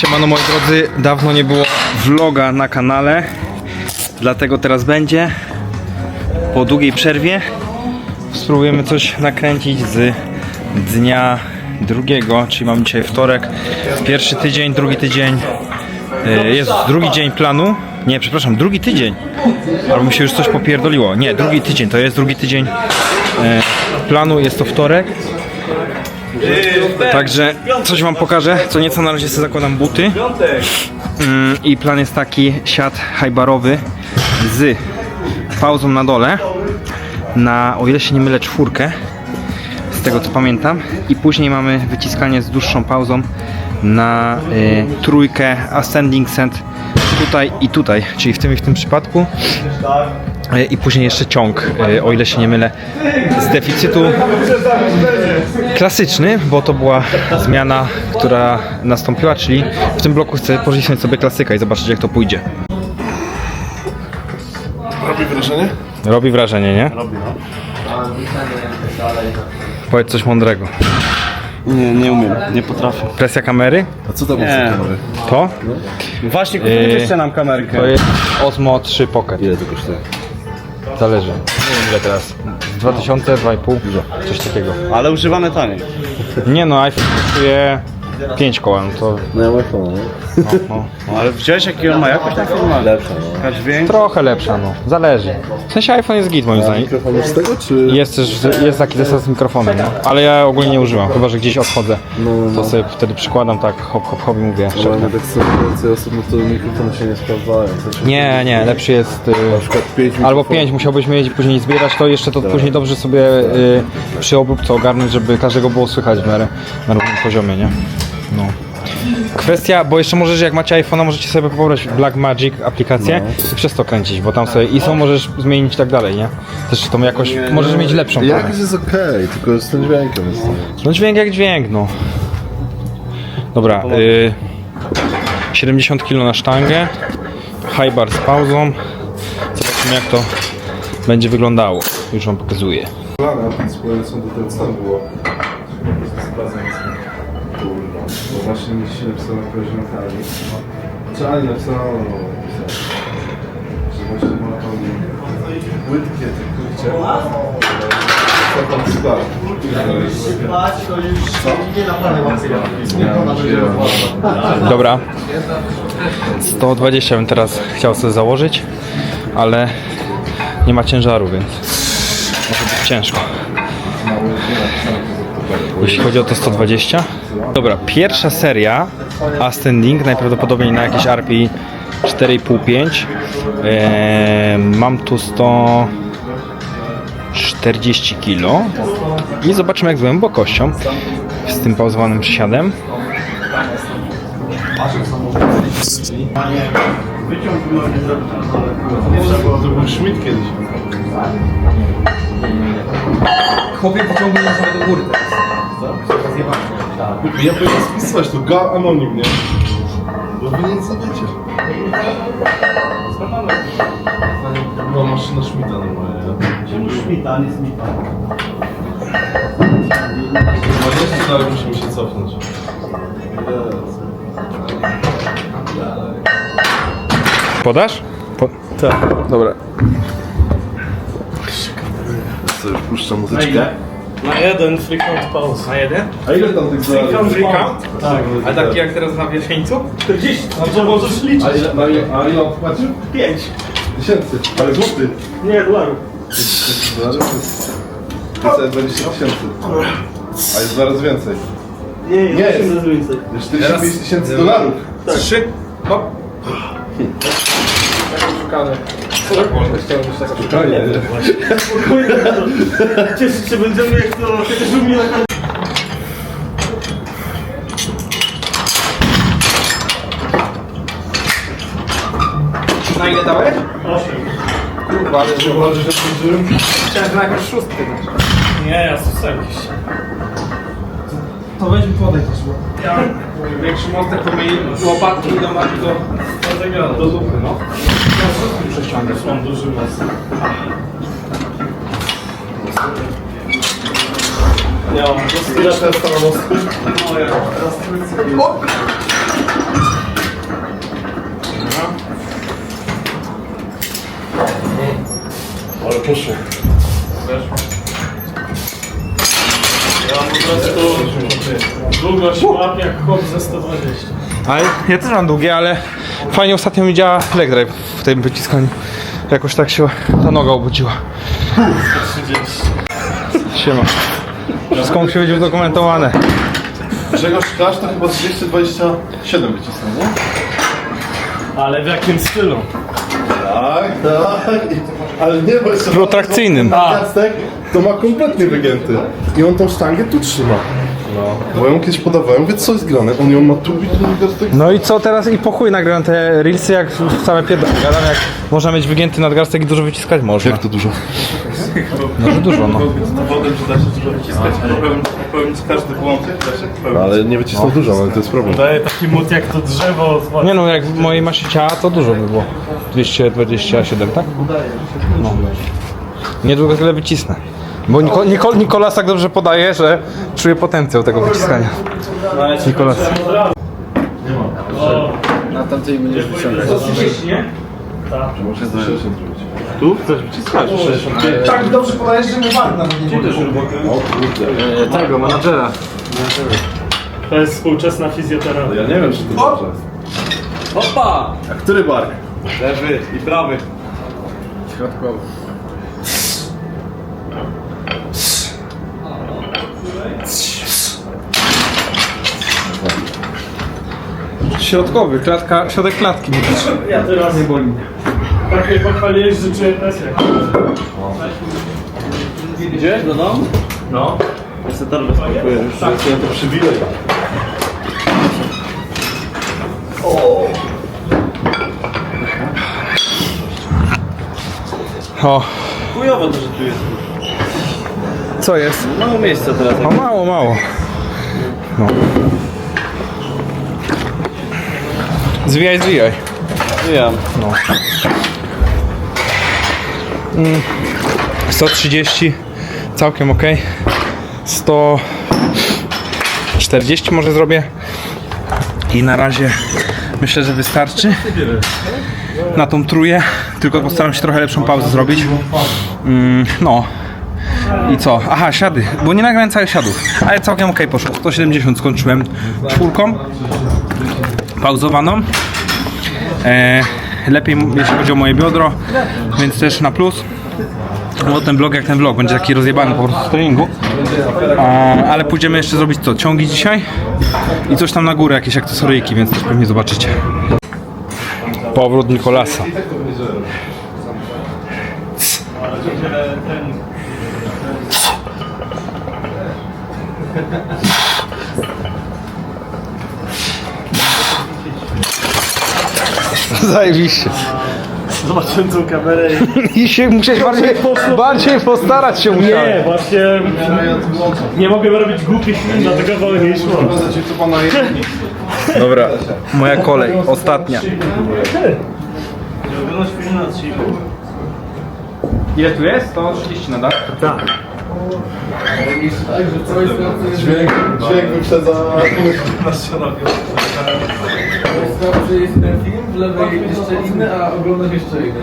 Siemano moi drodzy, dawno nie było vloga na kanale, dlatego teraz będzie. Po długiej przerwie spróbujemy coś nakręcić z dnia drugiego, czyli mamy dzisiaj wtorek. Pierwszy tydzień, drugi tydzień, e, jest drugi dzień planu. Nie, przepraszam, drugi tydzień. Albo mi się już coś popierdoliło. Nie, drugi tydzień, to jest drugi tydzień e, planu, jest to wtorek. Także coś wam pokażę. Co nieco na razie sobie zakładam buty. Mm, I plan jest taki siat hajbarowy z pauzą na dole. Na o ile się nie mylę czwórkę. Z tego co pamiętam. I później mamy wyciskanie z dłuższą pauzą na y, trójkę ascending send tutaj i tutaj, czyli w tym i w tym przypadku. Y, I później jeszcze ciąg, y, o ile się nie mylę, z deficytu klasyczny, bo to była zmiana, która nastąpiła, czyli w tym bloku chcę pocisnąć sobie klasyka i zobaczyć jak to pójdzie. Robi wrażenie? Robi wrażenie, nie? Robi, no. Powiedz coś mądrego. Nie, nie umiem, nie potrafię. Presja kamery? A co tam Nie. jest kamery? To? Właśnie Yy, kupiliście nam kamerkę. To jest Osmo 3 Pocket. Ile to kosztuje? Zależy. Nie wiem ile teraz. 2000, 2,5, coś takiego. Ale używane taniej. Nie no, iPhone kosztuje 5 koła, no to No ja mam iPhone, no. no, no. No, ale widziałeś jaki on ma jakość na filmie? Lepsza, no. Jaka dźwięk? trochę lepsza, no. Zależy. W sensie iPhone jest git moim zdaniem. mikrofon już z tego, czy... Jest też, jest taki zestaw z mikrofonem, no. ale ja ogólnie nie używam, chyba że gdzieś odchodzę, to sobie wtedy przykładam tak, hop, hop, hop i mówię. Bo szepnę. ja tak sobie więcej osób, no to mikrofony się nie sprawdzają. Nie, nie, lepszy jest y, Na przykład pięć albo mikrofonów. 5, musiałbyś mieć i później zbierać to jeszcze to później dobrze sobie y, przy obróbce ogarnąć, żeby każdego było słychać w miarę na równym poziomie, nie? No. Kwestia, bo jeszcze możesz, jak macie iPhone'a, możecie sobie pobrać Black Magic aplikację i przez to kręcić, bo tam sobie ISO możesz zmienić i tak dalej, nie? Też tą jakoś, możesz mieć lepszą. Jakoś jest okej, tylko z tym dźwiękiem jest. No dźwięk jak dźwięk, no. Dobra, y, 70 kg na sztangę, high bar z pauzą. Zobaczymy jak to będzie wyglądało. Już wam pokazuję. Plana, więc do tego co tam było. Kurwa, bo właśnie mi się napisało na koleżankami. Czy Ani napisała, no, no, napisała. Że właśnie ma tam płytkie te kurcze. Co tam spadł? Dobra. 120 bym teraz chciał sobie założyć, ale nie ma ciężaru, więc może być ciężko. Jeśli chodzi o to 120. Dobra, pierwsza seria Ascending, najprawdopodobniej na jakieś RPI 4,5-5. Eee, mam tu 140 kg i zobaczymy jak z głębokością z tym pauzowanym przysiadem. To był Schmidt kiedyś. Chłopie pociągnął nas do góry Ja powinien spisywać to ga anonim, nie? Bo wy nic nie wiecie. No maszyna Schmidta normalnie, nie? Szmita, nie smita. 20 dalej musimy się cofnąć. Podasz? Po... Tak. Dobra. Co, już puszczam muzyczkę? Na jeden free count pause. Na jeden? A ile tam tych dolarów? Free count? Tak. A taki jak teraz na wierzcheńcu? 40. No to możesz liczyć. A ile, a ile, a ile on płacił? 5. Tysięcy. Ale złoty. Nie, dolarów. Dolarów jest... To jest 20 tysięcy. A jest zaraz więcej. Nie, nie, Nie. nie. jest więcej. Już 45 tysięcy dolarów. Trzy. Hop. Szukane. Cieszyć się będziemy jak to kiedyś umie na końcu. Na ile dałeś? 8. Kurwa, ale że może, że skończyłem. Chciałem na jakąś szóstkę dać. Nie, ja zostawić. To weź mi podaj też, bo ja większy mostek to mi łopatki idą aż do, do dupy, no. Przeciągnę sądu, że Ja mam tyle testa na mostku. No ja teraz Ale poszło. Ja mam po prostu długość łap jak chłop ze 120. Ale ja też mam długie, ale fajnie ostatnio mi działa leg drive w tym wyciskaniu. Jakoś tak się ta noga obudziła. 30. Siema. Wszystko musi być udokumentowane. Grzegorz Klasz to chyba z 227 wycisnął, nie? Ale w jakim stylu? Tak, tak. Ale nie, bo jeszcze Protrakcyjnym. Jacek to ma kompletnie wygięty. I on tą sztangę tu trzyma. No. Bo ja mu kiedyś podawałem, mówię, co jest grane? On ją ma tu i tu. No i co teraz i po chuj nagrywam te reelsy jak same pierdolę. Gadam jak można mieć wygięty nadgarstek i dużo wyciskać można. Jak to dużo? No, że dużo no. Dowodem, że da się dużo wyciskać, popełnić, popełnić każdy błąd, da się popełnić. Ale nie wycisnął dużo, ale to jest problem. Daje taki mut jak to drzewo z Nie no, jak w mojej masie ciała to dużo by było. 227, tak? No. Niedługo tyle wycisnę. Bo Niko, Nikol, Nikolas tak dobrze podaje, że czuję potencjał tego wyciskania. Nikolas. Na tamtej będziesz wyciągać. Muszę zdać się zrobić. Tu chcesz wyciskać? Tak dobrze podajesz, że nie warto nawet nie Tego, menadżera. To jest współczesna fizjoterapia. Ja nie wiem, czy to dobrze. Opa! A który bark? Lewy i prawy. Środkowy. Środkowy, klatka, środek klatki. Ja teraz nie boli. Tak mnie pochwaliłeś, że czuję presję. Idziesz do domu? No. Ja sobie torbę spakuję już. Ja to przywilej. O, Chujowo to, że tu jest. co jest? Mało miejsca teraz. O, mało, mało. No. Zwijaj, zwijaj. Wiem. No. Mm, 130, całkiem ok. 140 może zrobię. I na razie myślę, że wystarczy. Na tą truję, tylko postaram się trochę lepszą pauzę zrobić. Mm, no. I co? Aha, siady, bo nie nagrałem całych siadów, ale całkiem ok poszło. 170 skończyłem czwórką, pauzowaną. E, lepiej jeśli chodzi o moje biodro, więc też na plus. No ten vlog jak ten vlog, będzie taki rozjebany po prostu treningu. Ale pójdziemy jeszcze zrobić co? Ciągi dzisiaj i coś tam na górę, jakieś akcesoryjki, więc też pewnie zobaczycie. Powrót Nikolasa. Zajebiście. Zobaczyłem tą kamerę i... I się musiałeś bardziej, bardziej postarać się musiałem. Nie, właśnie nie mogłem robić głupich min, dlatego szło. Co pana jest. Dobra, moja kolej, ostatnia. Ile tu jest? 130 nadal? Tak. Dźwięk, dźwięk wyprzedza... Sprawdź, jest ten film, w lewej jeszcze inny, a oglądasz jeszcze inny.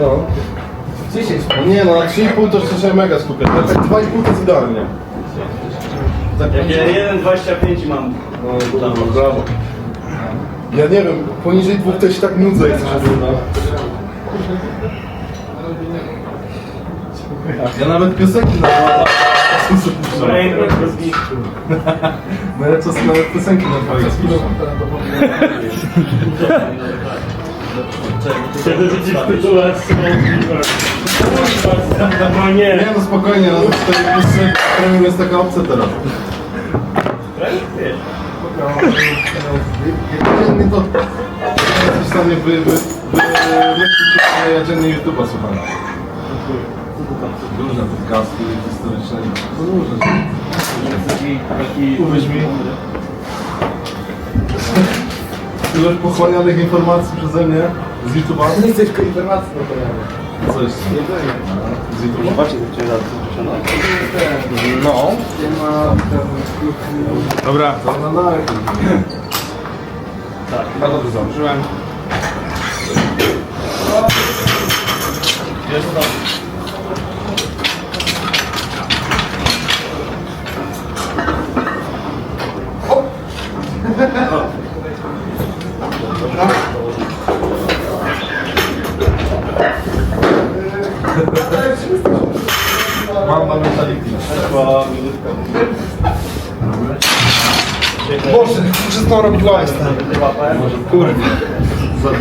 No. 10 No nie no, na 3,5 to jeszcze się mega skupię. Tak 2,5 to jest idealnie. Tak Jak ja 1,25 mam. No, brawo, brawo. Ja nie wiem, poniżej dwóch to się tak nudzę i coś oglądam. Ja nawet piosenki na. No ja czasem nawet piosenki na dwa Kiedy widzisz w tytule No nie. Nie no spokojnie, no to jeszcze premium jest taka opcja teraz. Dziennie to jesteś w stanie wy, wy, wy, że ja dziennie YouTube'a słucham. Różne podcasty historyczne. No różne. Uwierz mi. Ilość pochłanianych informacji przeze mnie z YouTube'a. Nie chcesz tylko informacji na. Co jest? Z YouTube'a. Zobaczcie, gdzie lat No. Nie ma... Dobra, No, no, no. bardzo dobrze założyłem. Mam, mam metaliki. Boże, przestał robić łapę.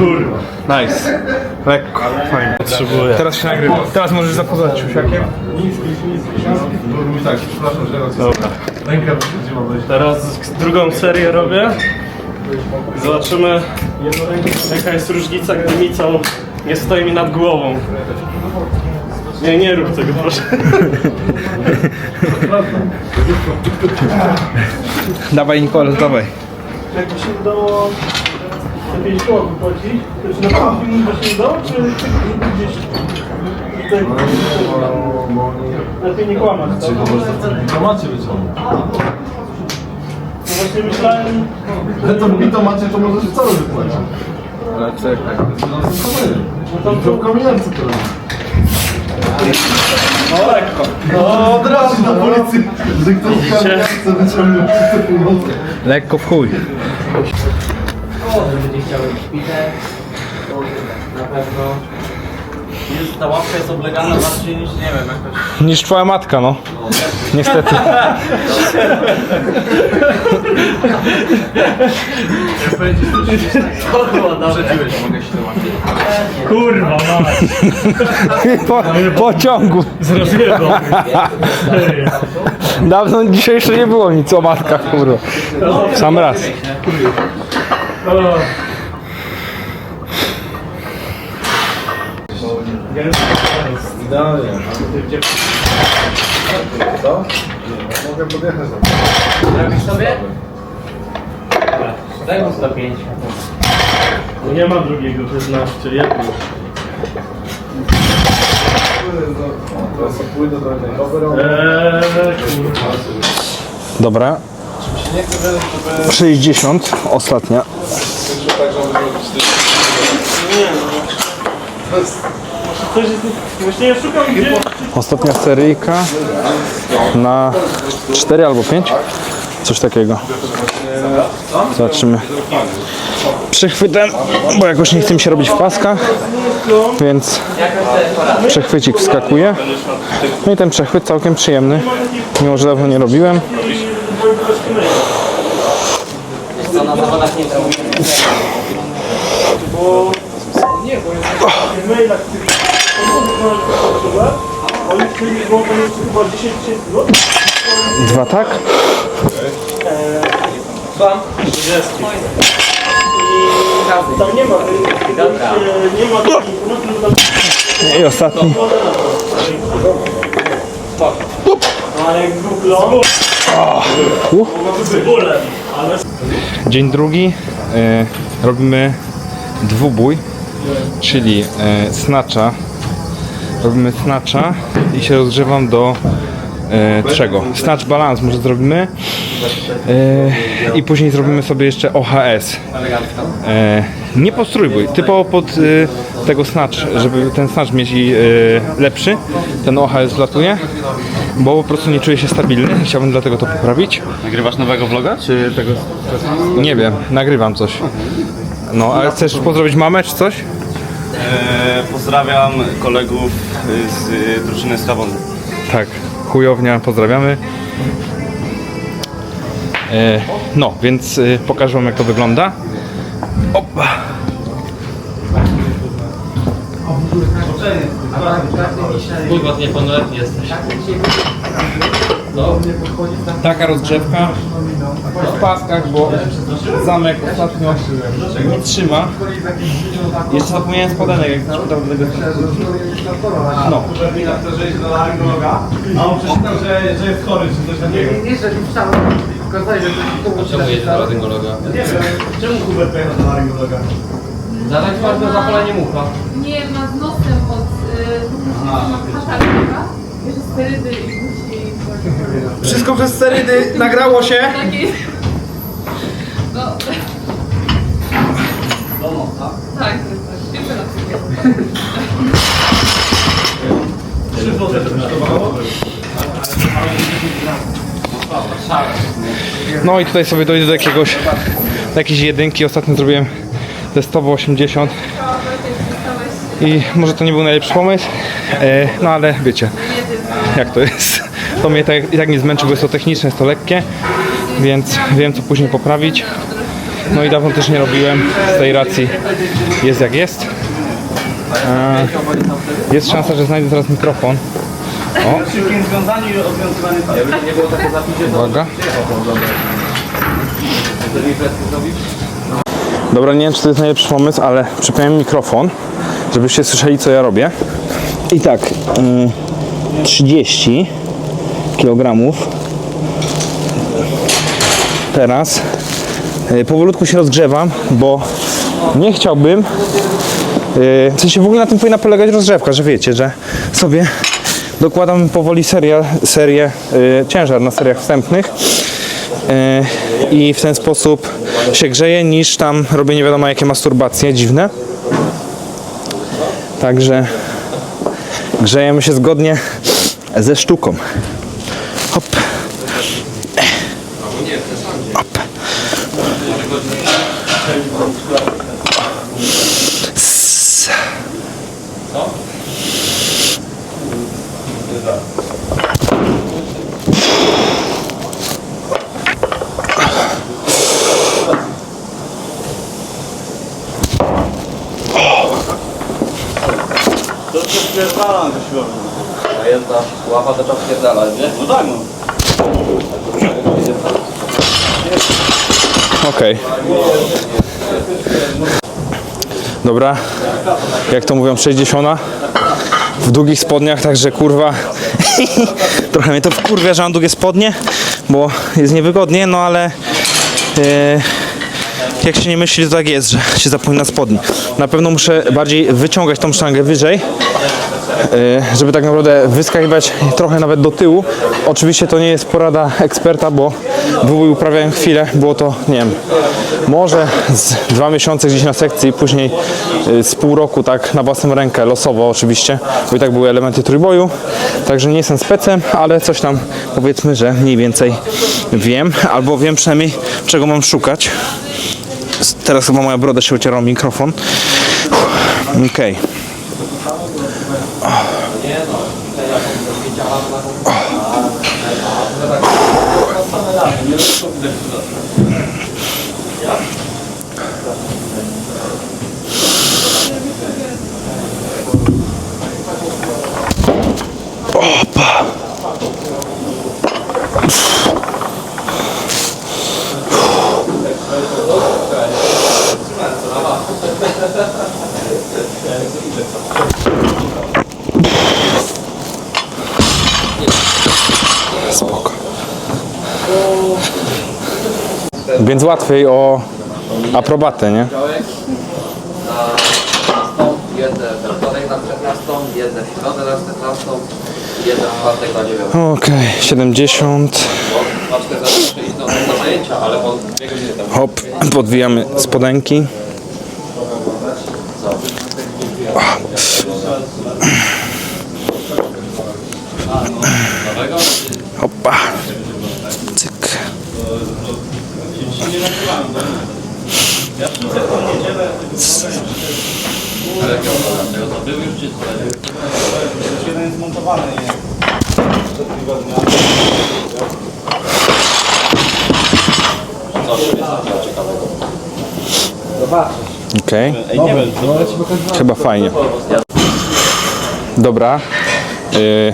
Nice. Lekko, fajnie. Potrzebuję. Teraz się nagrywa. Teraz możesz zapoznać siusiakiem. Tak, przepraszam, że raz Dobra. rękę. Teraz drugą serię robię. Zobaczymy, jaka jest różnica, gdy micą nie stoi mi nad głową. Nie, nie rób tego, proszę. Dawaj Nikolas, dawaj. Jakby się udało te 5 koła wypłacić, to czy na pewno film by się udało, czy gdzieś tutaj lepiej nie kłamać, tak? To macie wyciągnąć. No właśnie myślałem, Ale to bito macie, to możesz cały wypłacić. Ale czekaj. No to No to w kominiarce to robi. no lekko. No od razu na policji, że ktoś w kominiarce wyciągnął. Lekko w chuj. Będzie chciały szpitek. Na pewno. Jest, ta łapka jest oblegana bardziej niż, nie wiem, jakoś... Niż twoja matka, no. Niestety. Przebiłeś, mogę się dołączyć. Kurwa, mać. po, pociągu. Zrobiłem. Serio. Dawno dzisiaj jeszcze nie było nic o matkach, kurwa. Sam raz. Idealnie. Co? Mogę podjechać. Robisz sobie? Daj mu 105. No Nie ma drugiego 16, jedno. Teraz pójdę do jednej dobre. Eee, kurwa. Dobra. 60, ostatnia. Ostatnia seryjka na 4 albo 5. Coś takiego. Zobaczymy. Przechwytem, bo jakoś nie chce mi się robić w paskach, więc przechwycik wskakuje. No i ten przechwyt całkiem przyjemny, mimo że dawno nie robiłem. Co na zawodach nie zrobił? Bo... Nie, bo jest w mailach, których... Oni chcieli złotą jeszcze chyba 10 tysięcy złotych. Dwa tak? Słucham? 30. I tam nie ma. Nie ma tam... I ostatni. Ale jak był klon... Dzień drugi. E, robimy dwubój, czyli e, snatcha. Robimy snatcha i się rozgrzewam do e, czego? Snatch balance może zrobimy. E, I później zrobimy sobie jeszcze OHS. E, nie pod trójbój, typowo pod e, tego snatch, żeby ten snatch mieć i, e, lepszy. Ten OHS wlatuje, bo po prostu nie czuję się stabilny. Chciałbym dlatego to poprawić. Nagrywasz nowego vloga, czy tego... Nie wiem, nagrywam coś. No, ale chcesz pozdrowić mamę czy coś? Eee, pozdrawiam kolegów z drużyny Strawonu. Tak, chujownia, pozdrawiamy. E, no, więc e, pokażę wam jak to wygląda. Opa. Kurwa, nie pełnoletni Taka rozgrzewka w paskach, bo zamek ostatnio nie trzyma. Jeszcze zapomniałem spodenek, jak szkoda do tego. No, A on przeczytał, że, że jest chory, czy coś takiego. Czemu jedzie do laryngologa? Nie wiem, czemu Hubert pojechał do laryngologa? Zadać ważne zapalenie mucha. Nie, ma z nosem od y, ma katarzynka, jeszcze sterydy i. Wszystko przez sterydy nagrało się. No... Tak, tak, tak. Dziękuję na Trzy złote to kosztowało. No i tutaj sobie dojdę do jakiegoś jakieś jedynki. Ostatnio zrobiłem testowo 80 i może to nie był najlepszy pomysł, e, no ale wiecie, jak to jest. To mnie tak, i tak nie zmęczy, bo jest to techniczne, jest to lekkie, więc wiem co później poprawić. No i dawno też nie robiłem z tej racji. Jest jak jest. E, jest szansa, że znajdę teraz mikrofon. O, uwaga. Dobra, nie wiem czy to jest najlepszy pomysł, ale przypiąłem mikrofon, żebyście słyszeli co ja robię. I tak, mm, 30 kg. Teraz y, powolutku się rozgrzewam, bo nie chciałbym. y, W sensie w ogóle na tym powinna polegać rozgrzewka, że wiecie, że sobie dokładam powoli serię, serię y, ciężar na seriach wstępnych i w ten sposób się grzeje niż tam robię nie wiadomo jakie masturbacje dziwne. Także grzejemy się zgodnie ze sztuką. Hop. Hop. S- to się spierdala na siłowni. A jedna łapa to to spierdala, nie? No tak no. Okej. Dobra. Jak to mówią, 60 w długich spodniach, także kurwa. Trochę mnie to wkurwia, że mam długie spodnie, bo jest niewygodnie, no ale e, jak się nie myśli, to tak jest, że się zapomina spodni. Na pewno muszę bardziej wyciągać tą sztangę wyżej, e, żeby tak naprawdę wyskakiwać trochę nawet do tyłu. Oczywiście to nie jest porada eksperta, bo dwój uprawiałem chwilę, było to, nie wiem, może z dwa miesiące gdzieś na sekcji, później y, z pół roku tak na własną rękę, losowo oczywiście, bo i tak były elementy trójboju, także nie jestem specem, ale coś tam powiedzmy, że mniej więcej wiem, albo wiem przynajmniej czego mam szukać. Teraz chyba moja broda się uciera o mikrofon. Uff, Okej. Spoko. Więc łatwiej o aprobatę, nie? Wtorek na 14, jedne w środę na 14, jedne w czwartek na 9. Okej, 70. Godziny temu. Hop, podwijamy spodenki. Hopa. Ale to jest. Okej. Chyba fajnie. Dobra. Y,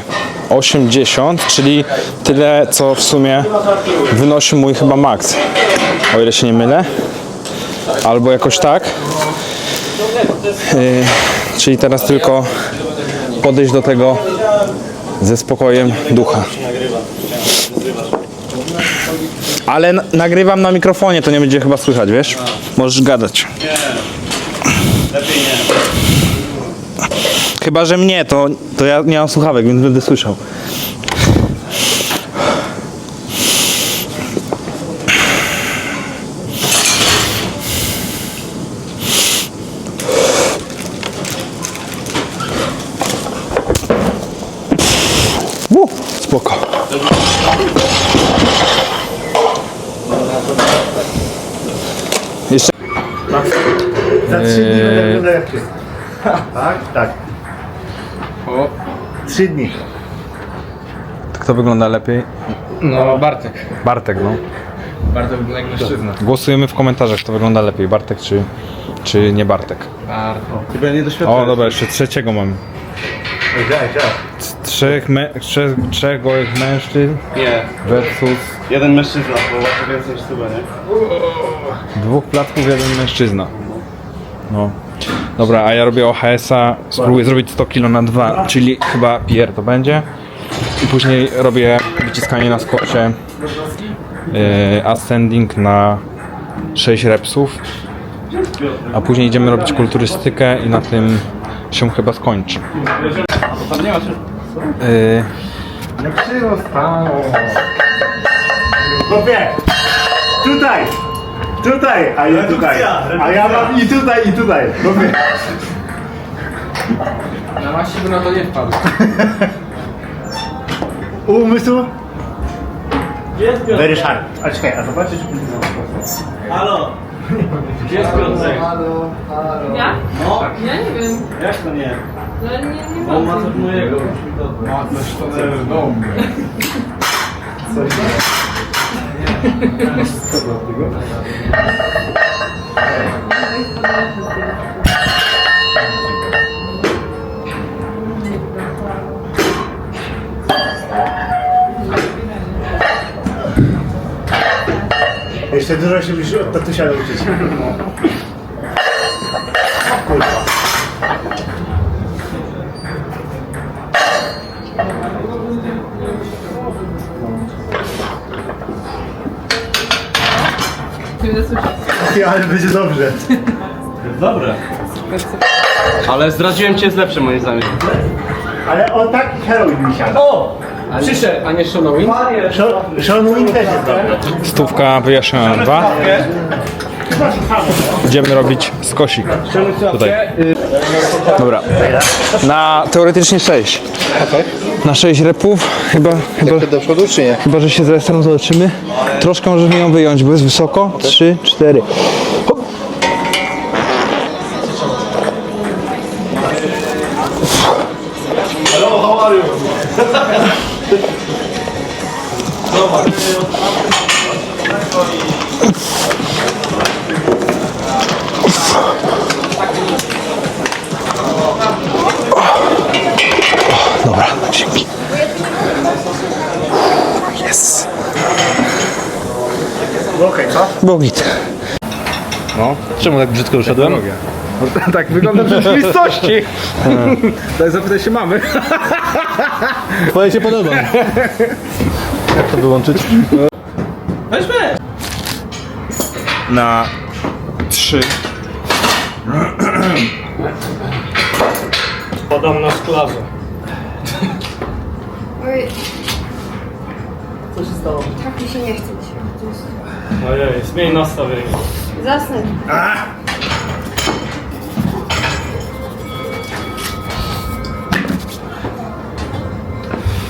80, czyli tyle, co w sumie wynosi mój chyba max. O ile się nie mylę. Albo jakoś tak. Y, czyli teraz tylko podejść do tego ze spokojem ducha. Ale nagrywam na mikrofonie, to nie będzie chyba słychać, wiesz? Możesz gadać. Nie. Chyba, że mnie, to, to ja nie mam słuchawek, więc będę słyszał. U, spoko. Jeszcze... Za trzy dni Eee. będę ty. Tak? Tak. O. Trzy dni. Kto wygląda lepiej? No, Bartek. Bartek, no. Bardzo wygląda jak mężczyzna. Głosujemy w komentarzach, kto wygląda lepiej, Bartek czy, czy nie Bartek. Chyba nie doświadczam. O, dobra, jeszcze trzeciego mam. Ej, daj, daj. Trzech, me, trzech, trzech gołych mężczyzn Nie, versus jeden mężczyzna, bo właśnie więcej niż chyba, nie? dwóch placków, jeden mężczyzna. No. Dobra, a ja robię OHS-a, spróbuję zrobić 100 kg na 2, czyli chyba PR to będzie. I później robię wyciskanie na skocie, yy, ascending na 6 repsów. A później idziemy robić kulturystykę i na tym się chyba skończy. Yy, Chłopie! Tutaj! Tutaj! A ja tutaj! A ja mam i tutaj, i tutaj! Chłopie! Na masi by na to nie wpadł. Umysł? Jest Piotr. Very sharp. A czekaj, a zobaczysz... Halo! Jest Piotrek. Ja? No, Ja nie wiem. jak to nie? No nie, nie On ma wiem. coś mojego. Jeszcze dużo się musisz od tatusia nauczyć. Kurwa. Ja, ale będzie dobrze. Jest dobre. Ale zdradziłem cię z lepszym moim zdaniem. Ale on tak heroin mi siada. O! Przyszedł, a nie Shonowin? Sean- Sean Wynn też jest dobry. stówka wyjaśniona na dwa. Będziemy robić skosik. Tutaj. Dobra. Na teoretycznie 6. Na 6 repów. Chyba, chyba, do przodu czy nie? chyba że się zaraz tam zobaczymy. Troszkę możemy ją wyjąć, bo jest wysoko. 3, 4. Dobra, dzięki. Jest. Okej, co? Było git. No. Czemu tak brzydko wyszedłem? Tak wygląda w rzeczywistości. Tak zapytaj się mamy. Twoje się podoba. Jak to wyłączyć? Na 3. Podam na szklarze. Oj, Co się stało? tak mi się nie chce dzisiaj. To jest- Ojej, zmień nastawienie. Zasnę.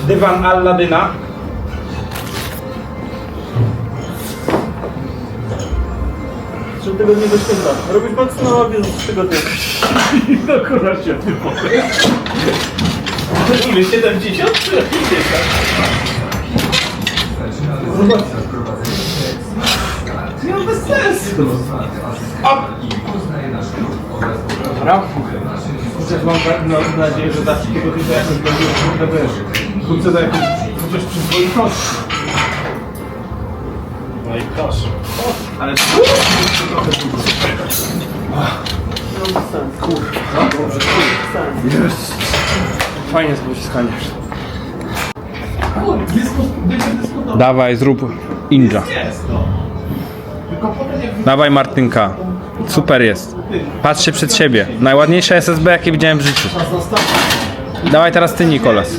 Dywan Alladyna. Trzy tygodnie do święta. Robisz mocno ławie z tygodnia. No kurwa się ty powiem. Ile? 70 czy 50? Nie ma bez sensu. Dobra. Chociaż mam na- nadzieję, że za takiego typu jakoś będzie kurde wiesz. Krótce do jakiejś chociaż przyzwoitości. No i proszę. Ale Fajnie z pociskania. Dawaj, zrób inja. Dawaj Martynka. Super jest. Patrzcie przed siebie. Najładniejsze SSB jakie widziałem w życiu. Dawaj teraz ty Nikolas.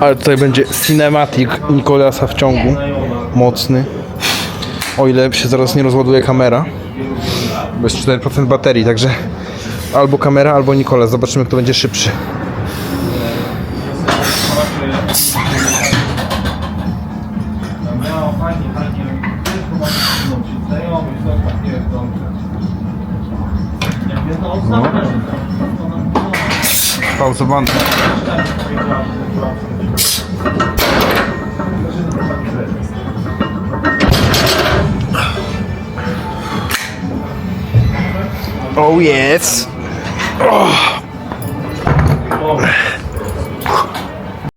Ale tutaj będzie cinematic Nikolasa w ciągu. Mocny. O ile się zaraz nie rozładuje kamera. Jest 4% baterii, także albo kamera, albo Nikola. Zobaczymy, kto będzie szybszy. No, Pauzowany. Oh yes. Oh.